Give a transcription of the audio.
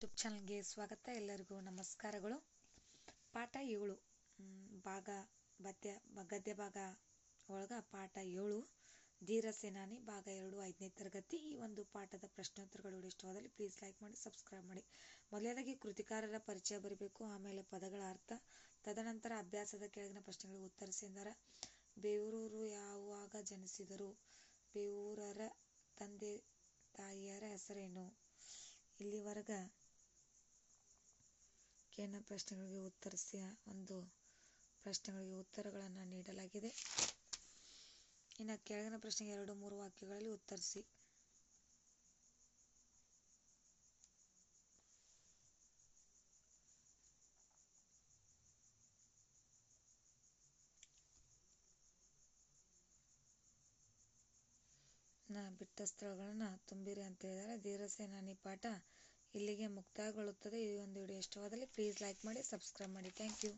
YouTube ಚಾನಲ್ಗೆ ಸ್ವಾಗತ. ಎಲ್ಲರಿಗೂ ನಮಸ್ಕಾರಗಳು. ಪಾಠ ಏಳು. ಭಾಗ ಬದ್ಯ ಗದ್ಯ ಭಾಗ ಒಳಗ ಪಾಠ ಏಳು. ಧೀರ ಸೇನಾನಿ ಭಾಗ ಎರಡು, ಐದನೇ ತರಗತಿ. ಈ ಒಂದು ಪಾಠದ ಪ್ರಶ್ನೋತ್ತರಗಳು ಇಷ್ಟವಾದಲ್ಲಿ ಪ್ಲೀಸ್ ಲೈಕ್ ಮಾಡಿ ಸಬ್ಸ್ಕ್ರೈಬ್ ಮಾಡಿ. ಮೊದಲನೇದಾಗಿ ಕೃತಿಕಾರರ ಪರಿಚಯ ಬರಬೇಕು. ಆಮೇಲೆ ಪದಗಳ ಅರ್ಥ, ತದನಂತರ ಅಭ್ಯಾಸದ ಕೆಳಗಿನ ಪ್ರಶ್ನೆಗಳಿಗೆ ಉತ್ತರಿಸಿ ಎಂದರೆ ಯಾವಾಗ ಜನಿಸಿದರು? ಬೇವೂರರ ತಂದೆ ತಾಯಿಯರ ಹೆಸರೇನು? ಇಲ್ಲಿವರೆಗ ಕೇಳಿದ ಪ್ರಶ್ನೆಗಳಿಗೆ ಉತ್ತರಿಸಿ, ಒಂದು ಪ್ರಶ್ನೆಗಳಿಗೆ ಉತ್ತರಗಳನ್ನು ನೀಡಲಾಗಿದೆ. ಇನ್ನು ಕೆಳಗಿನ ಪ್ರಶ್ನೆಗೆ ಎರಡು, ಮೂರು ವಾಕ್ಯಗಳಲ್ಲಿ ಉತ್ತರಿಸಿ. ಬಿಟ್ಟ ಸ್ಥಳಗಳನ್ನು ತುಂಬಿರಿ ಅಂತ ಹೇಳಿದ್ದಾರೆ. ಧೀರಸೇನಾನಿ ಪಾಠ ಇಲ್ಲಿಗೆ ಮುಕ್ತಾಯಗೊಳ್ಳುತ್ತದೆ. ಈ ಒಂದು ವಿಡಿಯೋ ಇಷ್ಟವಾದಲ್ಲಿ ಪ್ಲೀಸ್ ಲೈಕ್ ಮಾಡಿ ಸಬ್ಸ್ಕ್ರೈಬ್ ಮಾಡಿ. Thank you